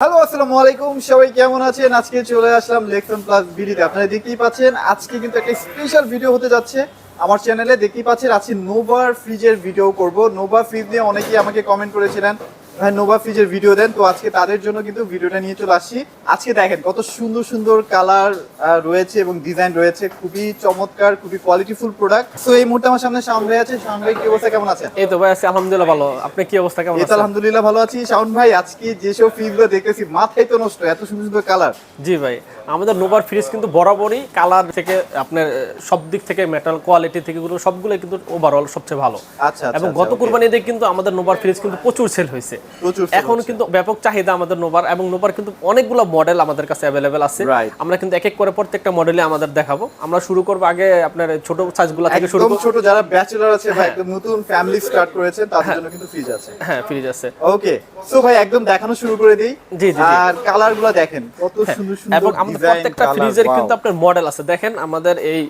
Hello, আসসালামু আলাইকুম। সবাই কেমন আছেন? আজকে চলে আসলাম লেকশন প্লাস ভিডিওতে আপনারা দেখতেই পাচ্ছেন, আজকে কিন্তু একটা স্পেশাল ভিডিও হতে যাচ্ছে। আমার চ্যানেলে দেখতেই পাচ্ছেন আজকে নোভার ফ্রিজের ভিডিও করব। নোভা ফ্রিজ নিয়ে অনেকেই আমাকে কমেন্ট করেছিলেন ভাই নোভা ফ্রিজের ভিডিও দেন। তো আজকে তাদের জন্য কিন্তু ভিডিওটা নিয়ে চলে আসছি। আজকে দেখেন কত সুন্দর সুন্দর কালার রয়েছে এবং ডিজাইন রয়েছে। খুবই চমৎকার খুবই কোয়ালিটিফুল প্রোডাক্ট তো এই মুহূর্তে আমার সামনে শাওন ভাই আছে। শাওন ভাই কি অবস্থা? কেমন আছেন? এই তো ভাই আছি। আলহামদুলিল্লাহ ভালো। আপনি কি অবস্থা? কেমন আছেন? আলহামদুলিল্লাহ ভালো আছি। শাওন ভাই আজকে যেসব ফ্রিজগুলো দেখতেছি মাথায় তো নষ্ট এত সুন্দর সুন্দর কালার জি ভাই আমাদের নোভার ফ্রিজ কিন্তু বরাবরই কালার থেকে আপনার সব দিক থেকে মেটাল কোয়ালিটি থেকে গুলো সবগুলো কিন্তু ওভারঅল সবচেয়ে ভালো। আচ্ছা আচ্ছা এবং আচ্ছা, গত. কুরবানিতে কিন্তু আমাদের নোভার ফ্রিজ কিন্তু প্রচুর সেল হয়েছে। এখন কিন্তু ব্যাপক চাহিদা আমাদের নোভার এবং নোভার কিন্তু অনেকগুলো মডেল আমাদের কাছে অ্যাভেলেবেল আছে। আমরা কিন্তু এক এক করে প্রত্যেকটা মডেলে আমাদের দেখাবো। আমরা শুরু করব আগে আপনার ছোট সাইজগুলো থেকে শুরু একদম ছোট যারা ব্যাচেলর আছে বা একদম নতুন ফ্যামিলি স্টার্ট করেছেন তাদের জন্য কিন্তু ফ্রিজ আছে। হ্যাঁ ফ্রিজ আছে। ওকে সো ভাই একদম দেখানো শুরু করে দিই। জি, জি। আর কালারগুলো দেখেন কত সুন্দর সুন্দর এবং আমাদের প্রত্যেকটা ফ্রিজের কিন্তু আপনার মডেল আছে। দেখেন আমাদের এই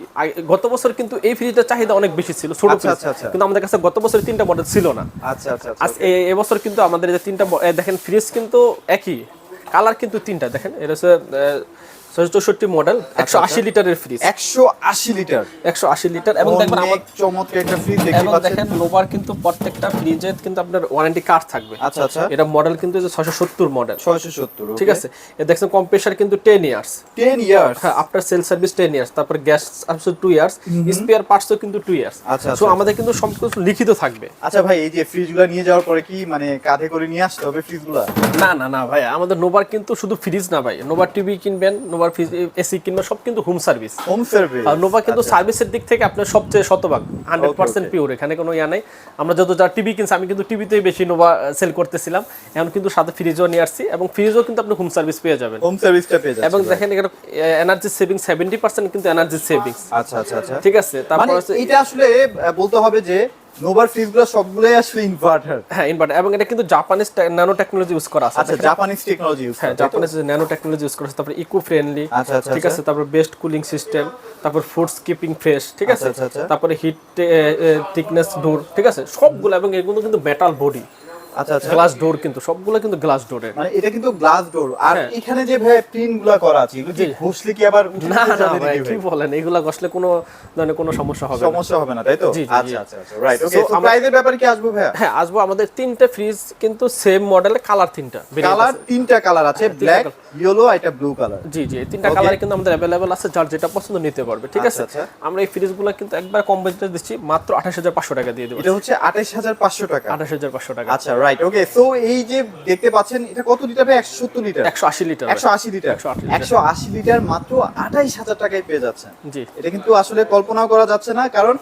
গত বছর কিন্তু এই ফ্রিজের চাহিদা অনেক বেশি ছিল ছোট আচ্ছা, ফ্রিজ আচ্ছা, আচ্ছা। কিন্তু আমাদের কাছে গত বছর তিনটা মডেল ছিল না। আচ্ছা আচ্ছা আচ্ছা এবছর কিন্তু আমাদের এই যে তিনটা দেখেন ফ্রিজ কিন্তু একই কালার কিন্তু তিনটা দেখেন? এটা হচ্ছে চৌষট্টি মডেল একশো আশি লিটারের ফ্রিজ একশো আশি লিটার। একশো আশি লিটার এবং দেখবেন আমার চমৎকার একটা ফ্রিজ এবং দেখেন নোভার কিন্তু প্রত্যেকটা ফ্রিজের কিন্তু আপনার ওয়ারেন্টি কার্ড থাকবে। আচ্ছা আচ্ছা। এটা মডেল কিন্তু সত্তর মডেল ছয়শো সত্তর ঠিক আছে? এ দেখছেন কম্প্রেসার কিন্তু টেন ইয়ার্স টেন ইয়ার্স হ্যাঁ after sale service ten years তারপর gas service two years spare পার্টসও কিন্তু টু ইয়ার্স আচ্ছা, সো আচ্ছা। আমাদের কিন্তু সব কিছু লিখিত থাকবে। আচ্ছা ভাই এই যে ফ্রিজগুলা নিয়ে যাওয়ার পরে কি মানে কাঁধে করে নিয়ে আসতে হবে ফ্রিজগুলা? না না না ভাই আমাদের নোভার কিন্তু শুধু ফ্রিজ না ভাই। নোভার টিভি কিনবেন নোভার ফ্রিজ এসি কিনবেন সব কিন্তু হোম সার্ভিস হোম সার্ভিস আর নোভা কিন্তু সার্ভিসের দিক থেকে আপনার সবচেয়ে শতভাগ হান্ড্রেড পার্সেন্ট. পিওর এখানে কোনো ইয়া নাই। আমরা যত যা টিভি কিনছি আমি কিন্তু টিভিতেই বেশি নোভা সেল করতেছিলাম। এখন কিন্তু সাথে ফ্রিজও নিয়ে আসছি এবং ফ্রিজও কিন্তু আপনি হোম সার্ভিস পেয়ে যাবেন। হোম সার্ভিসটা পেয়ে যাচ্ছে এবং দেখেন এখানে এনার্জি সেভিং সেভেন্টি পার্সেন্ট কিন্তু এনার্জি সেভিংস আচ্ছা আচ্ছা আচ্ছা। ঠিক আছে তারপর মানে এটা আসলে বলতে হবে যে নোভার ফ্রিজগুলো সবগুলোই আসলে ইনভার্টার হ্যাঁ ইনভার্টার এবং এটা কিন্তু জাপানিজ ন্যানো টেকনোলজি ইউজ করা আছে। আচ্ছা জাপানিজ টেকনোলজি ইউজ হ্যাঁ জাপানিজ ন্যানো টেকনোলজি ইউজ করা আছে তারপর ইকো ফ্রেন্ডলি আচ্ছা, আচ্ছা, ঠিক আছে? তারপর বেস্ট কুলিং সিস্টেম তারপর ফুড স্কিপিং ফ্রেশ ঠিক আছে? আচ্ছা, আচ্ছা। তারপরে হিট থিকনেস ডোর ঠিক আছে? সবগুলো এবং এগুলো কিন্তু মেটাল বডি আচ্ছা আচ্ছা। গ্লাস ডোর কিন্তু সবগুলো কিন্তু গ্লাস ডোরের মানে এটা কিন্তু গ্লাস ডোর আর হ্যাঁ। এখানে যে ভাই পিনগুলা করা আছে এগুলো কি ঘষলে কি আবার না না ভাই কি বলেন? এগুলা ঘষলে কোনো ধরনের কোনো সমস্যা হবে সমস্যা হবে না তাই তো? জি, জি, আচ্ছা আচ্ছা আচ্ছা রাইট ওকে তো আমরা- প্রাইজের ব্যাপারে কি আসব ভাইয়া? হ্যাঁ আসব আমাদের তিনটা ফ্রিজ কিন্তু সেম মডেলের কালার তিনটা কালার। তিনটা কালার আছে ব্ল্যাক ইয়েলো আর এটা ব্লু কালার জি জি তিনটা. কালারে কিন্তু আমাদের আছে যার যেটা পছন্দ নিতে পারবে ঠিক আচ্ছা, আছে? আচ্ছা। আমরা এই ফ্রিজগুলো কিন্তু একবার কম বাজেটে দিচ্ছি মাত্র আঠাশ হাজার পাঁচশো টাকা দিয়ে দেবো। এটা হচ্ছে আঠাশ হাজার পাঁচশো টাকা। আঠাশ হাজার পাঁচশো টাকা। আচ্ছা রাইট ওকে সো এই যে দেখতে পাচ্ছেন এটা কত লিটার ভাই? একশো সত্তর লিটার। একশো আশি লিটার। একশো আশি লিটার। 180 লিটার। মাত্র আঠাইশ হাজার টাকায় পেয়ে যাচ্ছেন। জি। এটা কিন্তু আসলে কল্পনাও করা যাচ্ছে না কারণ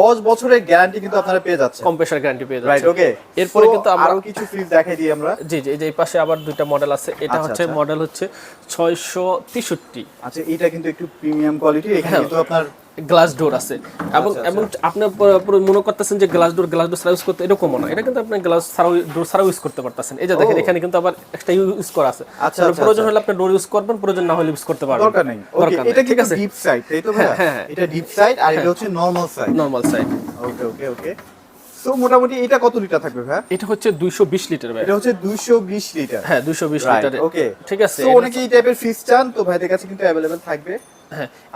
দশ বছরের গ্যারান্টি কিন্তু আপনারা পেয়ে যাচ্ছেন। কম্প্রেসার গ্যারান্টি পেয়ে রাইট যাচ্ছে ওকে এরপরে কিন্তু আমরা আরও কিছু ফ্রিজ দেখাই দিই আমরা। জি জি এই যে এই পাশে আবার দুইটা মডেল আছে। এটা আচ্ছা, হচ্ছে আচ্ছা। মডেল হচ্ছে ছয়শো তেষট্টি। আচ্ছা এটা কিন্তু একটু প্রিমিয়াম কোয়ালিটি এখানে হ্যাঁ। কিন্তু আপনার গ্লাস ডোর আছে এবং আচ্ছা, এবং আপনি পুরো- পুরো মনে করতেছেন যে গ্লাস ডোর গ্লাস ডোর ছাড়া ইউজ করতে এরকমও না এটা কিন্তু আপনি গ্লাস ছাড়াও ডোর ছাড়াও ইউজ করতে পারতেছেন এই যে দেখেন ও। এখানে কিন্তু আবার একটা ইউজ করা আছে আচ্ছা, মানে আচ্ছা, প্রয়োজন আচ্ছা। হলে আপনি ডোর ইউজ করবেন প্রয়োজন না হলে ইউজ করতে পারবেন দরকার নেই ওকে দরকার নেই এটা ঠিক কিন্তু আছে ডিপ সাইড তাই তো ভাইয়া হ্যাঁ, হ্যাঁ। এটা ডিপ সাইড আর এটা হচ্ছে normal side normal size okay okay okay so মোটামুটি এটা কত লিটার থাকবে ভাইয়া এটা হচ্ছে দুইশো বিশ লিটার ভাই এটা হচ্ছে 220 লিটার হ্যাঁ দুইশো বিশ রাইট লিটার ওকে ঠিক আছে তো এটা- অনেকে এই টাইপের ফ্রিজ চান তো ভাইদের কাছে কিন্তু अवेलेबल থাকবে হ্যাঁ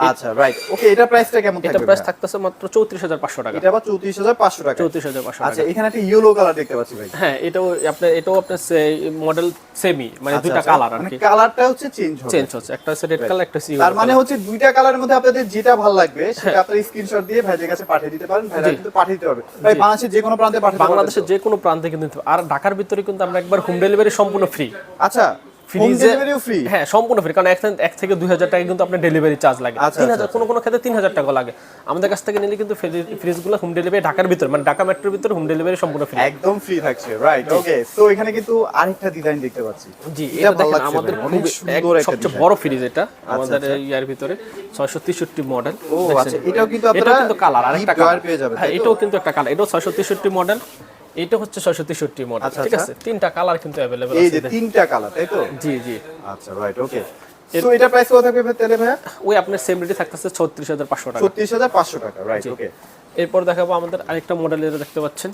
আচ্ছা রাইট ওকে এটা প্রাইসটা কেমন এটা প্রাইস? থাকতেছে মাত্র চৌত্রিশ হাজার পাঁচশো টাকা। এটা আবার 34500 টাকা। চৌত্রিশ হাজার পাঁচশো আচ্ছা এখানে একটা ইয়েলো কালার দেখতে পাচ্ছি ভাই। হ্যাঁ এটাও আপনার এটাও আপনার মডেল সেমি মানে আচ্ছা, দুইটা আচ্ছা। কালার আর মানে কি। কালারটা হচ্ছে চেঞ্জ হবে। চেঞ্জ হচ্ছে একটা হচ্ছে রেড কালার একটা হচ্ছে তার মানে হচ্ছে দুইটা কালারের মধ্যে আপনাদের যেটা ভালো লাগবে সেটা আপনারা স্ক্রিনশট দিয়ে ভাইদের কাছে পাঠিয়ে দিতে পারেন ভাইরা হ্যাঁ। কিন্তু পাঠিয়ে দিতে পারবে। ভাই বাংলাদেশের যে কোনো প্রান্তে পাঠাতে বাংলাদেশের যে কোনো প্রান্তে কিন্তু আর ঢাকার ভিতরে কিন্তু আমরা একবার হোম ডেলিভারি সম্পূর্ণ ফ্রি আচ্ছা ফ্রিজে ফ্রি হ্যাঁ সম্পূর্ণ ফ্রি কারণ এক থেকে- দুই হাজার টাকা কিন্তু আপনার ডেলিভারি চার্জ লাগে। আচ্ছা, তিন আচ্ছা, হাজার কোনো কোনো ক্ষেত্রে তিন হাজার টাকা লাগে। আমাদের কাছ থেকে নিলে কিন্তু ফ্রিজগুলো হোম ডেলিভারি ঢাকার ভিতরে মানে ঢাকা মেট্রোর ভিতরে হোম ডেলিভারি সম্পূর্ণ ফ্রি একদম ফ্রি থাকছে রাইট ওকে সো এখানে কিন্তু আরেকটা ডিজাইন দেখতে পাচ্ছি। জি এটা দেখেন আমাদের একটা সবচেয়ে বড় ফ্রিজ এটা আমাদের আচ্ছা। ইয়ার ভিতরে। ছয়শো তেষট্টি মডেল ও আচ্ছা এটাও কিন্তু আপনারা কিন্তু কালার আরেকটা কালার পেয়ে যাবেন হ্যাঁ তো? এটাও কিন্তু একটা কালার এটাও ছয়শো তেষট্টি মডেল এটা হচ্ছে ছয়শো তেষট্টি মডেল আচ্ছা, ঠিক আচ্ছা। আছে? তিনটা কালার কিন্তু अवेलेबल আছে এই যে তিনটা কালার তাই তো? জি জি। আচ্ছা রাইট ওকে সো এটা প্রাইস কত থাকবে তাহলে ভাইয়া? ওই আপনার সেম রেটে থাকতেছে ছত্রিশ হাজার পাঁচশো টাকা। ছত্রিশ হাজার পাঁচশো টাকা রাইট ওকে এরপর দেখাবো আমাদের আরেকটা মডেল এটা দেখতে পাচ্ছেন।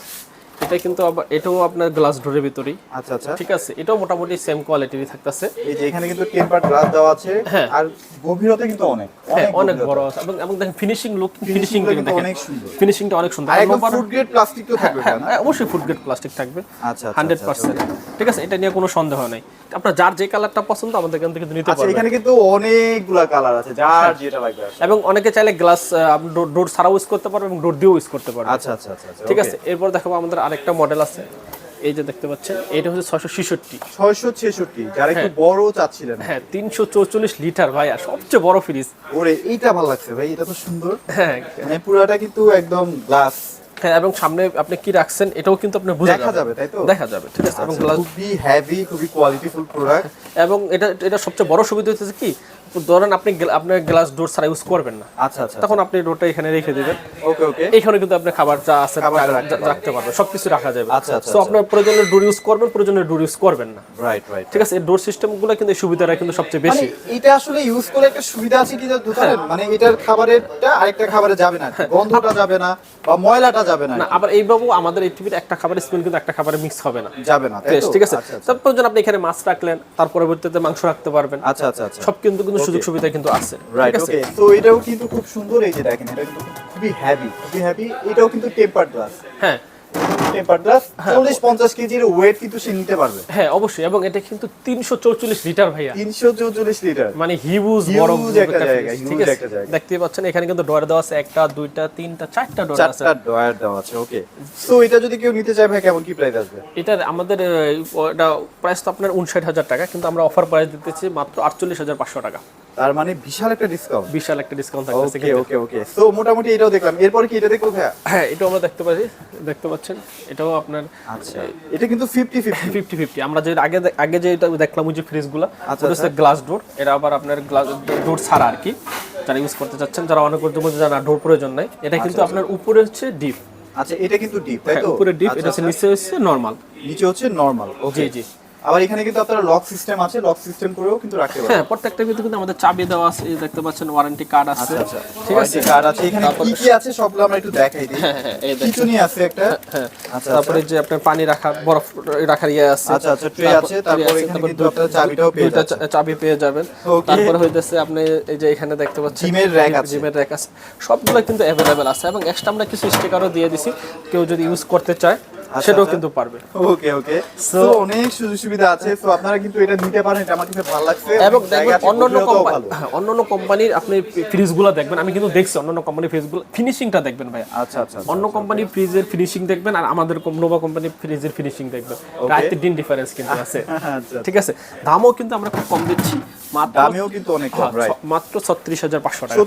এটা কিন্তু আবার এটাও আপনার গ্লাস ডোরের ভিতরেই। আচ্ছা আচ্ছা। ঠিক আছে? এটাও মোটামুটি সেম কোয়ালিটিরই থাকতেছে। এই যে এখানে কিন্তু টেম্পার গ্লাস দেওয়া আছে হ্যাঁ। আর গভীরতা কিন্তু অনেক হ্যাঁ অনেক বড় আছে। এবং এবং দেখেন ফিনিশিং লুক ফিনিশিং কিন্তু দেখেন। অনেক সুন্দর। ফিনিশিংটা অনেক সুন্দর। আর একদম ফুড গ্রেড প্লাস্টিক তো থাকবে হ্যাঁ না। হ্যাঁ, অবশ্যই ফুড গ্রেড প্লাস্টিক থাকবে। আচ্ছা, আচ্ছা, হান্ড্রেড আচ্ছা, পার্সেন্ট ঠিক আছে? এটা নিয়ে কোনো সন্দেহ নাই। আপনার যার যে কালারটা পছন্দ আমাদের এখান থেকে কিন্তু নিতে আচ্ছা পারবেন। এখানে কিন্তু অনেকগুলা কালার আছে যার। যেটা লাগবে এবং অনেকে চাইলে গ্লাস ডোর ছাড়াও ইউজ করতে পারবে এবং ডোর দিয়েও ইউজ করতে পারবে আচ্ছা আচ্ছা আচ্ছা আচ্ছা ঠিক আছে? এরপর দেখাবো আমাদের আরেকটা মডেল আছে। এই যে দেখতে পাচ্ছেন এটা হচ্ছে ছয়শো ছেষট্টি। ছয়শো ছেষট্টি যারা একটু বড় চাচ্ছিলেন। হ্যাঁ তিনশো চৌচল্লিশ লিটার ভাই আর সবচেয়ে বড় ফ্রিজ ওরে এইটা ভালো লাগছে ভাই এটা তো সুন্দর। হ্যাঁ। মানে পুরাটা কিন্তু একদম গ্লাস হ্যাঁ এবং সামনে আপনি কি রাখছেন এটাও কিন্তু আপনি বুঝে দেখা যাবে তাই তো? দেখা যাবে ঠিক আছে এবং আচ্ছা, খুবই হেভি খুবই কোয়ালিটিফুল প্রোডাক্ট এবং এটা এটা সবচেয়ে বড় সুবিধা হচ্ছে কি ধরেন আপনি আপনার গ্লাস ডোর ছাড়া ইউজ করবেন না। আচ্ছা আচ্ছা তখন আপনি ডোরটা এখানে রেখে দিবেন। ওকে ওকে। এইখানে কিন্তু আপনি খাবার যা আছে রাখতে পারবেন। সবকিছু রাখা যাবে। আচ্ছা, আচ্ছা, তো আপনার প্রয়োজনে ডোর ইউজ করবেন প্রয়োজনে ডোর ইউজ করবেন না। রাইট রাইট ঠিক আছে এই ডোর সিস্টেমগুলো কিন্তু এই সুবিধাটা কিন্তু সবচেয়ে মানে বেশি এটা আসলে ইউজ করে একটা সুবিধা আছে কি জানো জানেন? মানে এটার খাবারেরটা আরেকটা খাবারে যাবে না গন্ধটা যাবে না বা ময়লাটা যাবে না না আবার এইভাবে আমাদের এই টিভির একটা খাবারের স্মেল কিন্তু একটা খাবারে মিক্স হবে না। যাবে না? ঠিক আছে? আচ্ছা আচ্ছা। তার প্রয়োজন আপনি এখানে মাছ রাখলেন তার পরবর্তীতে মাংস রাখতে পারবেন। আচ্ছা আচ্ছা আচ্ছা। সব কিন্তু কিন্তু সুযোগ সুবিধা কিন্তু আছে। রাইট ওকে তো এটাও কিন্তু খুব সুন্দর এই যে দেখেন এটা কিন্তু খুবই হেভি খুবই হেভি এটাও কিন্তু টেম্পার আছে হ্যাঁ টেম্পার গ্লাস চল্লিশ পঞ্চাশ কেজির ওয়েট কিন্তু সে নিতে পারবে। হ্যাঁ অবশ্যই এবং এটা কিন্তু তিনশো চৌচল্লিশ লিটার ভাইয়া। তিনশো চৌচল্লিশ লিটার। মানে হিউজ বড় একটা জায়গা, ঠিক আছে? দেখতে পাচ্ছেন এখানে কিন্তু ডয়ার দেওয়া আছে একটা দুইটা তিনটা চারটা ডয়ার আছে। চারটা ডয়ার দেওয়া আছে ওকে সো এটা যদি কেউ নিতে চায় ভাই কেমন কি প্রাইস আসবে? এটার আমাদের এটা প্রাইস তো আপনার উনষাট হাজার টাকা কিন্তু আমরা অফার প্রাইস দিতেছি মাত্র আটচল্লিশ হাজার পাঁচশো টাকা। তার মানে বিশাল একটা ডিসকাউন্ট বিশাল একটা ডিসকাউন্ট থাকতেছে ওকে ওকে ওকে সো মোটামুটি এটাও দেখলাম। এরপরে কি এটা দেখব ভাইয়া? হ্যাঁ এটাও আমরা দেখতে পাচ্ছি। দেখতে পাচ্ছেন? এটাও আপনার আচ্ছা। এটা কিন্তু ফিফটি ফিফটি ফিফটি ফিফটি আমরা যে আগে আগে যে এটা দেখলাম ওই যে ফ্রিজগুলো আচ্ছা, গ্লাস ডোর এটা আবার আপনার গ্লাস ডোর ছাড়া আর কি। যারা ইউজ করতে চাচ্ছেন যারা অনেক করতে বলছে যারা ডোর প্রয়োজন নাই এটা কিন্তু আপনার উপরে হচ্ছে ডিপ আচ্ছা এটা কিন্তু ডিপ তাই তো? উপরে ডিপ আচ্ছা, এটা হচ্ছে আচ্ছা। নিচে হচ্ছে নর্মাল নিচে হচ্ছে নরমাল ওকে জি জি। আবার এখানে কিন্তু আপনারা লক সিস্টেম আছে লক সিস্টেম করেও কিন্তু রাখতে পারবেন। হ্যাঁ প্রত্যেকটা কিন্তু আমাদের চাবি দেওয়া আছে দেখতে পাচ্ছেন ওয়ারেন্টি কার্ড আছে। আচ্ছা ঠিক আছে? কার্ড আছে। এখানে কি কি আছে সবগুলো আমরা একটু দেখাই দিই। হ্যাঁ হ্যাঁ এই আছে একটা। হ্যাঁ আচ্ছা তারপরে যে আপনার পানি রাখার বরফ রাখার ইয়ে আছে। আচ্ছা আচ্ছা ট্রে আছে। তারপর এখানে কিন্তু আপনারা চাবিটাও পেয়ে চা- চাবি পেয়ে যাবেন. তারপরে হইতেছে আপনি এই যে এখানে দেখতে পাচ্ছেন জিমের rack আছে। জিমের র্যাক আছে। সবগুলো কিন্তু অ্যাভেলেবেল আছে। এবং এক্সট্রা আমরা কিছু স্টিকারও দিয়ে দিছি। কেউ যদি ইউজ করতে চায় সেটাও আচ্ছা। কিন্তু পারবে। ওকে ওকে। সো অনেক সুযোগ সুবিধা আছে। সো আপনারা কিন্তু এটা নিতে পারেন এটা আমার কিন্তু ভালো লাগছে। এবং দেখবেন অন্যান্য কোম্পানি। হ্যাঁ অন্যান্য কোম্পানির আপনি ফ্রিজগুলো দেখবেন। আমি কিন্তু দেখছি অন্যান্য কোম্পানির ফ্রিজগুলো ফিনিশিংটা দেখবেন ভাই আচ্ছা আচ্ছা অন্য কোম্পানির ফ্রিজের ফিনিশিং দেখবেন আর আমাদের নোভা কোম্পানির ফ্রিজের ফিনিশিং দেখবেন। রাতে দিন ডিফারেন্স কিন্তু আছে। আচ্ছা ঠিক আছে? দামও কিন্তু আমরা খুব কম দিচ্ছি। মাত্র দামেও কিন্তু অনেক কম হ্যাঁ, রাইট মাত্র ছত্রিশ হাজার পাঁচশো টাকা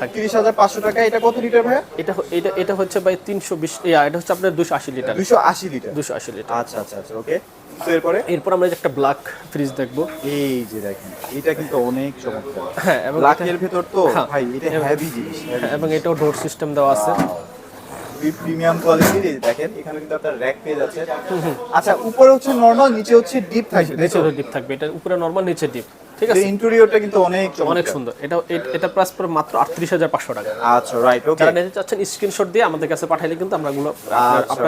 টাকা এটা কত লিটার ভাইয়া? এটা এটা এটা হচ্ছে ভাই তিনশো বিশ ইয়া, এটা হচ্ছে আপনার দুশো আশি লিটার দুইশো আশি লিটার দুশো আশি লিটার। আচ্ছা আচ্ছা আচ্ছা ওকে। তো এরপরে? এরপর আমরা যে একটা ব্ল্যাক ফ্রিজ দেখব। এই যে দেখেন এটা কিন্তু অনেক চমৎকার। হ্যাঁ এবং ব্ল্যাকের ভেতর তো হ্যাঁ। ভাই এটা হেভি জিনিস হ্যাঁ, এবং এটাও ডোর সিস্টেম দেওয়া আছে। প্রিমিয়াম কোয়ালিটির দেখেন এখানে কিন্তু আপনার র্যাক পেয়ে যাচ্ছে। আচ্ছা উপরে হচ্ছে নরমাল নিচে হচ্ছে ডিপ থাকবে নিচে ডিপ থাকবে এটা উপরে নর্মাল নিচে ডিপ ঠিক আছে। ইন্টেরিয়রটা কিন্তু অনেক অনেক সুন্দর। এটা এটা প্রাইস পড়ে মাত্র আটত্রিশ হাজার পাঁচশো টাকা। আচ্ছা রাইট ওকে যারা নিতে চাচ্ছেন স্ক্রিনশট দিয়ে আমাদের কাছে পাঠাইলে কিন্তু আমরা এগুলো আপনার- আচ্ছা,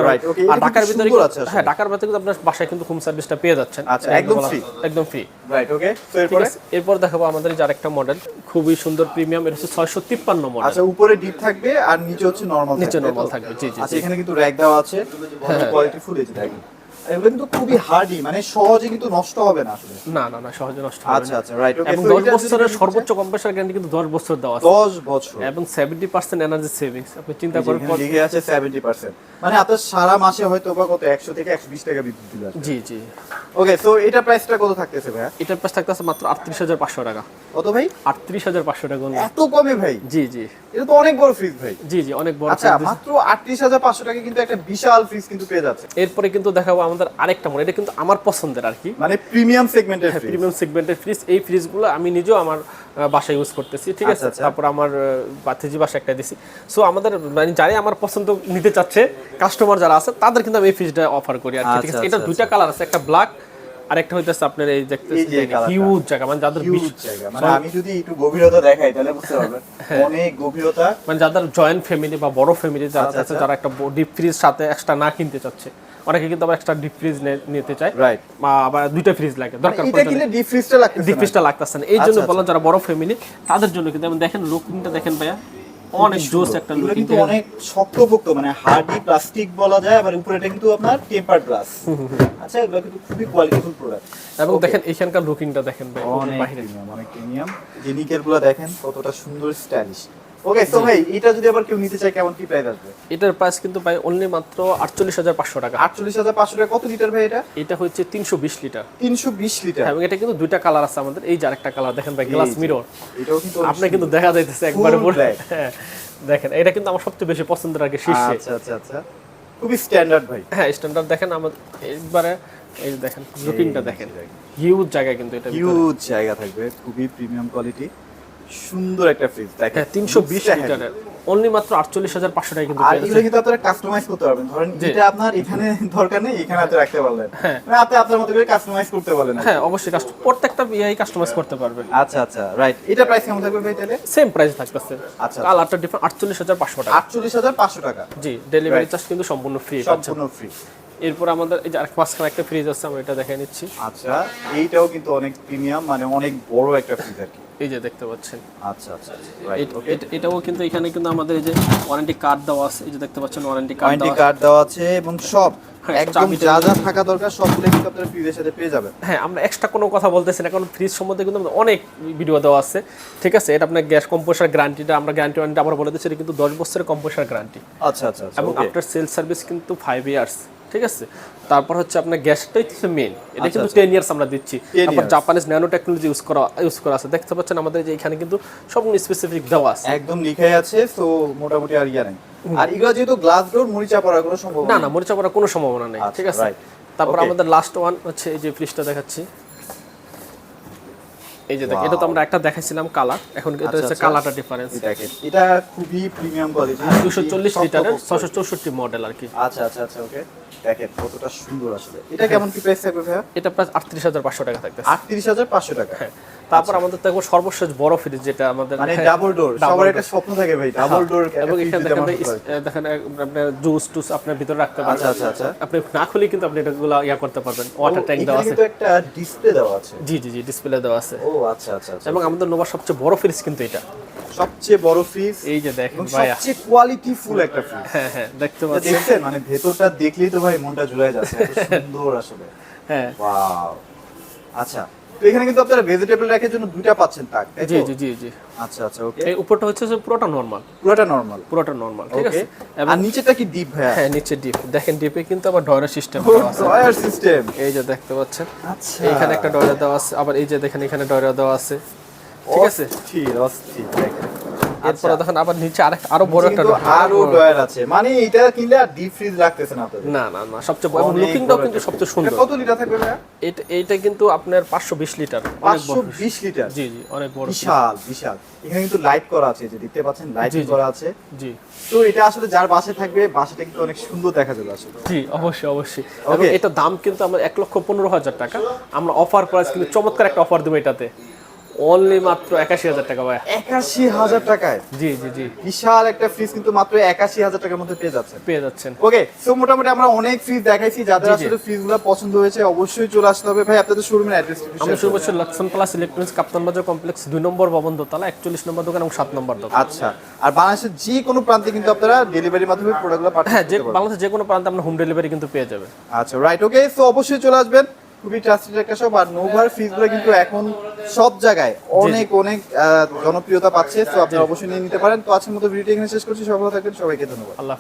আর ঢাকার ভিতরে। হ্যাঁ ঢাকার ভিতরে কিন্তু আপনার বাসায় কিন্তু হোম সার্ভিসটা পেয়ে যাচ্ছেন। আচ্ছা, একদম free? একদম ফ্রি রাইট ওকে তো এরপরে? এরপর দেখাবো আমাদের যে আরেকটা মডেল খুবই সুন্দর প্রিমিয়াম এটা হচ্ছে ছয়শো তিপ্পান্ন মডেল আচ্ছা উপরে ডিপ থাকবে আর নিচে হচ্ছে নরমাল নিচে নর্মাল থাকবে জি জি আচ্ছা এখানে কিন্তু র্যাক দেওয়া আছে। কোয়ালিটি ফুল দেখেন আর এগুলো কিন্তু খুবই হার্ডি মানে সহজে কিন্তু নষ্ট হবে না আসলে। না না না সহজে নষ্ট হবে আচ্ছা আচ্ছা রাইট ওকে এবং দশ বছরের সর্বোচ্চ কম্প্রেসার গ্যারান্টি কিন্তু দশ বছর দেওয়া আছে। 10 বছর। এবং সেভেন্টি পার্সেন্ট এনার্জি সেভিংস আপনি চিন্তা করেন লিখে আছে 70% মানে আপনার সারা মাসে হয়তো বা কত 100 থেকে 120 টাকা বিদ্যুৎ বিল আসবে জি জি। ওকে সো এটা প্রাইসটা কত থাকতেছে ভাইয়া? এটার প্রাইস থাকতেছে মাত্র আটত্রিশ হাজার পাঁচশো টাকা। কত ভাই? আটত্রিশ হাজার পাঁচশো টাকা এত কমে ভাই? জি জি। এটা তো অনেক বড় ফ্রিজ ভাই। জি জি অনেক বড় আচ্ছা। মাত্র 38500 টাকা কিন্তু একটা বিশাল ফ্রিজ কিন্তু পেয়ে যাচ্ছে। এরপরে কিন্তু দেখাবো আমাদের আরেকটা মডেল এটা কিন্তু আমার পছন্দের আর কি। মানে প্রিমিয়াম সেগমেন্টের ফ্রিজ প্রিমিয়াম সেগমেন্টের ফ্রিজ এই ফ্রিজগুলো আমি নিজেও আমার বাসায় ইউজ করতেছি ঠিক আছে? আচ্ছা, আচ্ছা। তারপর আমার বাতিজি বাসা একটা দিছি। সো আমাদের মানে যারাই আমার পছন্দ নিতে চাচ্ছে কাস্টমার যারা আছে তাদের কিন্তু আমি এই ফ্রিজটা অফার করি আর কি ঠিক আছে? এটা আচ্ছা, দুইটা কালার আছে একটা ব্ল্যাক আর একটা হইতেছে আপনার এই দেখতে এই যে হিউজ জায়গা মানে যাদের হিউজ জায়গা। মানে আমি যদি একটু গভীরতা দেখাই তাহলে বুঝতে পারবেন। হ্যাঁ। অনেক গভীরতা। মানে যাদের জয়েন্ট ফ্যামিলি বা বড় ফ্যামিলি যারা আচ্ছা, আছে আচ্ছা। যারা একটা ডিপ ফ্রিজ সাথে এক্সট্রা না কিনতে চাচ্ছে। অনেকে কিন্তু আবার এক্সট্রা ডিপ ফ্রিজ নিতে চায়। রাইট বা আবার দুইটা ফ্রিজ লাগে। মানে দরকার এটা পড়লে কিনলে ডিপ ফ্রিজটা লাগতেছে ডিপ। ফ্রিজটা লাগতেছে না। এই জন্য আচ্ছা, বললাম যারা বড় ফ্যামিলি তাদের জন্য কিন্তু দেখেন লুকিংটা দেখেন ভাইয়া। অনেক জোস একটা লুক কিন্তু অনেক শক্তপোক্ত মানে হার্ডি প্লাস্টিক বলা যায় আবার উপরে এটা কিন্তু আপনার টেম্পার গ্লাস আচ্ছা এগুলো কিন্তু খুবই কোয়ালিটিফুল প্রোডাক্ট এবং দেখেন এখানকার লুকিংটা দেখেন ভাই অনেক প্রিমিয়াম অনেক প্রিমিয়াম যে গুলো দেখেন কতটা সুন্দর স্টাইলিশ ওকে সো ভাই এটা যদি আবার কেউ নিতে চায় কেমন কি প্রাইস আসবে? এটার প্রাইস কিন্তু ভাই অনলি মাত্র আটচল্লিশ হাজার পাঁচশো টাকা। আটচল্লিশ হাজার পাঁচশো টাকা। কত লিটার ভাই এটা? এটা হচ্ছে তিনশো বিশ লিটার তিনশো বিশ লিটার এবং এটা কিন্তু দুইটা কালার আছে আমাদের। এই যে আরেকটা কালার দেখেন ভাই গ্লাস মিরর এটাও কিন্তু আপনি কিন্তু দেখা যাইতেছে একবারে পুরো হ্যাঁ দেখেন এটা কিন্তু আমার সবচেয়ে বেশি পছন্দের আগে শীর্ষে। আচ্ছা আচ্ছা আচ্ছা। খুবই স্ট্যান্ডার্ড ভাই। হ্যাঁ স্ট্যান্ডার্ড দেখেন আমাদের একবারে এই দেখেন লুকিংটা দেখেন। হিউজ জায়গা কিন্তু এটা হিউজ জায়গা থাকবে খুবই প্রিমিয়াম কোয়ালিটি সুন্দর একটা ফ্রিজ দেখেন। হ্যাঁ তিনশো বিশ Looks-টা লিটারের। অনলি মাত্র আটচল্লিশ হাজার পাঁচশো টাকা কিন্তু আর এগুলো কিন্তু আপনারা কাস্টমাইজ করতে পারবেন। ধরেন। এটা আপনার এখানে দরকার নেই এখানে আপনি রাখতে পারলেন। হ্যাঁ। মানে আপনি আপনার মতো করে কাস্টমাইজ করতে পারলেন হ্যাঁ অবশ্যই কাস্ট- প্রত্যেকটা ইয়ে কাস্টমাইজ করতে পারবে আচ্ছা আচ্ছা রাইট এটা প্রাইস কেমন থাকবে ভাই তাহলে? সেম প্রাইস থাকতেছে আচ্ছা। কালারটা ডিফারেন্ট আটচল্লিশ হাজার পাঁচশো টাকা। আটচল্লিশ হাজার পাঁচশো টাকা। জি ডেলিভারি চার্জ কিন্তু সম্পূর্ণ ফ্রি সম্পূর্ণ ফ্রি এরপর আমাদের এই যে আরেক মাঝখানে একটা ফ্রিজ আছে আমরা এটা দেখে নিচ্ছি। আচ্ছা এইটাও কিন্তু অনেক প্রিমিয়াম মানে অনেক বড় একটা ফ্রিজ আর কি। এই যে দেখতে পাচ্ছেন। আচ্ছা আচ্ছা এট- এটাও কিন্তু এখানে কিন্তু আমাদের এই যে ওয়ারেন্টি কার্ড দেওয়া আছে এই যে দেখতে পাচ্ছেন ওয়ারেন্টি কার্ড ওয়ারেন্টি কার্ড দেওয়া আছে এবং সব হ্যাঁ, একদম যা যা থাকা দরকার সবগুলো কিন্তু আপনারা ফ্রিজের সাথে পেয়ে যাবেন। হ্যাঁ আমরা এক্সট্রা কোনো কথা বলতেছি না কারণ ফ্রিজ সম্বন্ধে কিন্তু অনেক ভিডিও দেওয়া আছে। ঠিক আছে এটা আপনার গ্যাস কম্পোসার গ্যারান্টিটা আমরা গ্যারান্টি ওয়ারেন্টি আবার বলে দিচ্ছি এটা কিন্তু দশ বছরের কম্পোসার গ্যারান্টি আচ্ছা আচ্ছা আচ্ছা এবং আফটার সেল সার্ভিস কিন্তু ফাইভ ইয়ার্স ঠিক আছে? তারপর হচ্ছে আপনার গ্যাসটাই হচ্ছে মেন এটা আচ্ছা, কিন্তু আচ্ছা। টেন ইয়ার্স আমরা দিচ্ছি। তারপর। জাপানিজ ন্যানো টেকনোলজি ইউজ করা ইউজ করা আছে। দেখতে পাচ্ছেন আমাদের যে এখানে কিন্তু সব স্পেসিফিক দেওয়া আছে। একদম লিখাই আছে তো মোটামুটি আর ইয়া নাই। আর এগুলো যেহেতু গ্লাস ডোর মরিচা পড়া কোনো সম্ভব না না মরিচা পড়ার কোনো সম্ভাবনা নেই আচ্ছা, ঠিক আছে? তারপর আমাদের লাস্ট ওয়ান হচ্ছে এই যে ফ্রিজটা দেখাচ্ছি। এই যে দেখেন এটা তো আমরা একটা দেখাইছিলাম কালার এখন এটা আচ্ছা, হচ্ছে। কালারটা ডিফারেন্স দেখেন এটা খুবই প্রিমিয়াম কোয়ালিটি দুশো চল্লিশ লিটারের ছশো চৌষট্টি মডেল আর কি। আচ্ছা আচ্ছা আচ্ছা ওকে দেখেন কতটা সুন্দর আসলে। এটা কেমন কি প্রাইস থাকবে ভাইয়া? এটা প্রায় আটত্রিশ হাজার পাঁচশো টাকা থাকবে আটত্রিশ হাজার পাঁচশো টাকা। হ্যাঁ। তারপর আমাদের দেখব সর্বশেষ বড় ফ্রিজ যেটা আমাদের মানে হ্যাঁ, ডাবল ডোর সবার। একটা স্বপ্ন থাকে ভাই ডাবল ডোর এবং এখানে দেখেন দেখেন এ, আপনার জুস টুস আপনার ভিতরে রাখতে পারবেন। আচ্ছা, আচ্ছা, আচ্ছা। আপনি না খুলে কিন্তু আপনি এটাগুলো ইয়া করতে পারবেন। ওয়াটার ট্যাঙ্ক দেওয়া আছে। কিন্তু একটা ডিসপ্লে দেওয়া আছে। জি জি জি ডিসপ্লে দেওয়া আছে। ও আচ্ছা আচ্ছা আচ্ছা। এবং আমাদের নোভার সবচেয়ে বড় ফ্রিজ কিন্তু এটা। সবচেয়ে বড় ফ্রিজ এই যে দেখেন ভাইয়া। সবচেয়ে কোয়ালিটি ফুল একটা ফ্রিজ হ্যাঁ হ্যাঁ দেখতে পাচ্ছেন। দেখছেন? মানে ভেতরটা দেখলেই তো ভাই মনটা জুড়ে যাচ্ছে এত সুন্দর আসলে। হ্যাঁ। ওয়াও। আচ্ছা তো এখানে কিন্তু আপনারা ভেজিটেবল রাখার জন্য দুইটা পাচ্ছেন তাক জি জি জি জি। আচ্ছা আচ্ছা ওকে এই উপরটা হচ্ছে পুরোটা নরমাল পুরোটা নরমাল পুরোটা নরমাল ঠিক আছে? এবং আর নিচেটা কি ডিপ ভাই হ্যাঁ নিচে ডিপ দেখেন ডিপে কিন্তু আবার ডয়ার সিস্টেম আছে। ড্রয়ার সিস্টেম এই যে দেখতে পাচ্ছেন। আচ্ছা। এখানে একটা ডয়ার দেওয়া আছে। আবার এই যে দেখেন এখানে ডয়ার দেওয়া আছে। ঠিক আছে? ঠিক আছে দেখেন। এরপরে দেখেন আবার নিচে আরেক আরও বড় একটা আরও বড়। ড্রয়ার আছে। মানে এটা কিনলে আর ডিপ ফ্রিজ রাখতেছে না আপনাদের? না না না সবচেয়ে বড় লুকিংটাও কিন্তু সবচেয়ে সুন্দর। কত লিটার থাকবে এটা এইটা কিন্তু আপনার পাঁচশো বিশ লিটার অনেক পাঁচশো বড় বিশ লিটার? জি জি অনেক বড় বিশাল বিশাল। এখানে কিন্তু লাইট করা আছে যে দেখতে পাচ্ছেন লাইট। করা আছে। জি। তো এটা আসলে যার বাসে থাকবে বাসাটা কিন্তু অনেক সুন্দর দেখা যাবে আসলে। জি অবশ্যই অবশ্যই. এবং এটা দাম কিন্তু আমার এক লক্ষ পনেরো হাজার টাকা। আমরা অফার প্রাইস কিন্তু চমৎকার একটা অফার দেবো এটাতে। অনলি মাত্র একাশি হাজার টাকা ভাই একাশি হাজার টাকায়? জি জি জি। বিশাল একটা ফ্রিজ কিন্তু মাত্র একাশি হাজার টাকার মধ্যে পেয়ে যাচ্ছেন। পেয়ে যাচ্ছেন। ওকে সো মোটামুটি আমরা অনেক ফ্রিজ দেখাইছি। যাদের। আসলে ফ্রিজগুলো পছন্দ হয়েছে অবশ্যই চলে আসতে হবে। ভাই আপনাদের শোরুমের অ্যাড্রেস আমরা শুরু করছি লাক্সন প্লাস ইলেকট্রনিক্স কাপ্তান বাজার কমপ্লেক্স দুই নম্বর ভবন দোতলা একচল্লিশ নম্বর দোকান এবং সাত নম্বর দোকান। আচ্ছা আর বাংলাদেশের যে কোনো প্রান্তে কিন্তু আপনারা ডেলিভারির মাধ্যমে প্রোডাক্টগুলো হ্যাঁ পাঠাতে পারবেন। বাংলাদেশের যে কোনো প্রান্তে আমরা হোম ডেলিভারি কিন্তু পেয়ে যাবে আচ্ছা রাইট ওকে সো অবশ্যই চলে আসবেন। খুবই ট্রাস্টেড একটা শপ আর নোভার ফ্রিজগুলো কিন্তু এখন সব জায়গায় অনেক অনেক জনপ্রিয়তা পাচ্ছে তো আপনি অবশ্যই নিয়ে নিতে পারেন। তো আজকের মতো ভিডিওটি এখানে শেষ করছি। সবাই থাকবেন। সবাইকে ধন্যবাদ। আল্লাহ